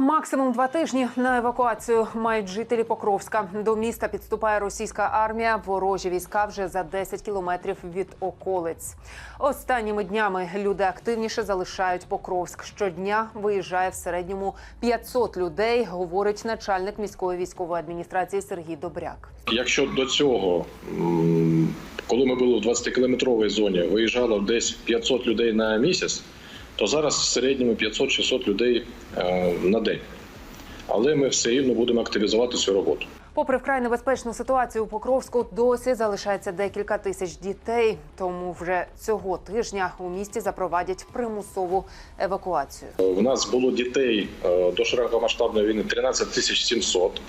Максимум два тижні на евакуацію мають жителі Покровська. До міста підступає російська армія. Ворожі війська вже за 10 кілометрів від околиць. Останніми днями люди активніше залишають Покровськ. Щодня виїжджає в середньому 500 людей, говорить начальник міської військової адміністрації Сергій Добряк. Якщо до цього, коли ми були в 20-кілометровій зоні, виїжджало десь 500 людей на місяць, то зараз в середньому 500-600 людей е, на день. Але ми все рівно будемо активізувати цю роботу. Попри вкрай небезпечну ситуацію у Покровську, досі залишається декілька тисяч дітей. Тому вже цього тижня у місті запровадять примусову евакуацію. У нас було дітей е, до широкомасштабної війни 13 тисяч 700.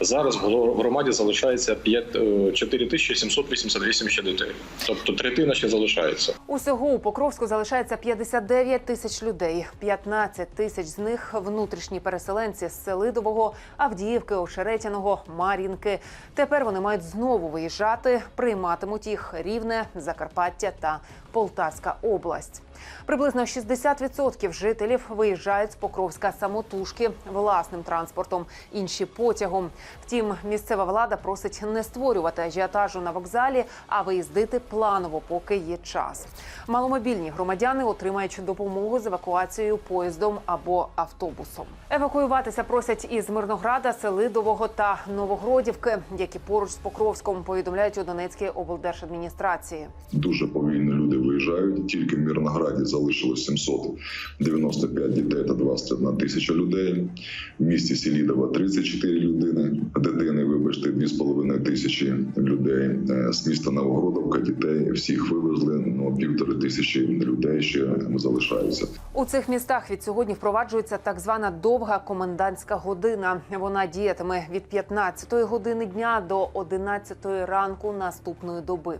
Зараз в громаді залишається 5, е, 4788 ще дітей. Тобто третина ще залишається. Усього у Покровську залишається 59 тисяч людей. 15 тисяч з них внутрішні переселенці з Селидового, Авдіївки, Ошеретяного, Мар'їнки. Тепер вони мають знову виїжджати. Прийматимуть їх Рівне, Закарпаття та Полтавська область. Приблизно 60% жителів виїжджають з Покровська самотужки власним транспортом, інші потягом. Втім, місцева влада просить не створювати ажіотажу на вокзалі, а виїздити планово, поки є час. Маломобільні громадяни отримають допомогу з евакуацією поїздом або автобусом. Евакуюватися просять із Мирнограда, Селидового та Новогродівки, які поруч з Покровськом повідомляють у Донецькій облдержадміністрації. Дуже повільно люди виїжджають. Тільки в Мирнограді залишилось 795 дітей та 21 тисяча людей. В місті Селідова 34 людини, дитини, вибачте, 2,5 тисячі людей. Е, З міста Новогродовка дітей всіх вивезли. Ну півтори тисячі людей ще залишаються. У цих містах від сьогодні впроваджується так звана довга комендантська година. Вона діятиме від 15-ї години дня до 11-ї ранку наступної доби.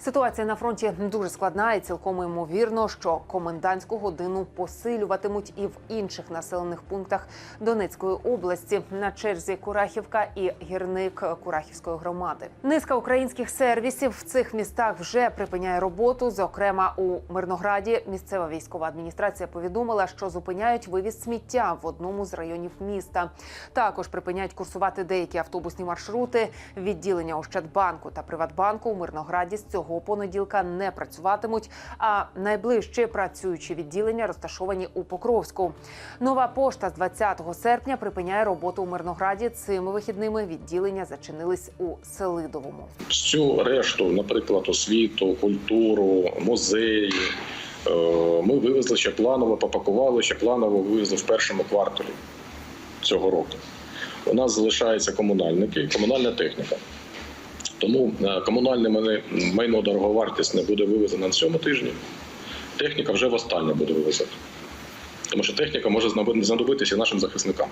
Ситуація на фронті дуже складна і цілком ймовірно, що комендантську годину посилюватимуть і в інших населених пунктах Донецької області на черзі Курахівка і гірник Курахівської громади. Низка українських сервісів в цих містах вже припиняє роботу. Зокрема, у Мирнограді місцева військова адміністрація повідомила, що зупиняють вивіз сміття в одному з районів міста. Також припиняють курсувати деякі автобусні маршрути. Відділення Ощадбанку та Приватбанку у Мирнограді з цього понеділка не працюватимуть. А найближчі працюючі відділення розташовані у Покровську. Нова пошта з 20 серпня припиняє роботу у Мирнограді. Цими вихідними відділення зачинились у Селидовому. Всю решту, наприклад, освіту, культуру, музеї. е, Ми вивезли ще планово, попакували ще планово вивезли в першому кварталі цього року. У нас залишаються комунальники комунальна техніка. Тому е, комунальне майно дороговартісне буде вивезено на цьому тижні. Техніка вже востаннє буде вивезена. Тому що техніка може знадобитися нашим захисникам.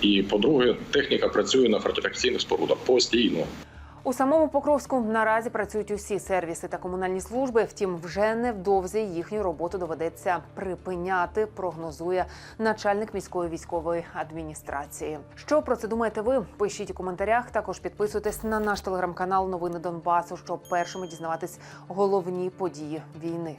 І, по-друге, техніка працює на фортифікаційних спорудах постійно. У самому Покровську наразі працюють усі сервіси та комунальні служби. Втім, вже невдовзі їхню роботу доведеться припиняти. Прогнозує начальник міської військової адміністрації. Що про це думаєте ви? Пишіть у коментарях. Також підписуйтесь на наш телеграм-канал Новини Донбасу, щоб першими дізнаватись головні події війни.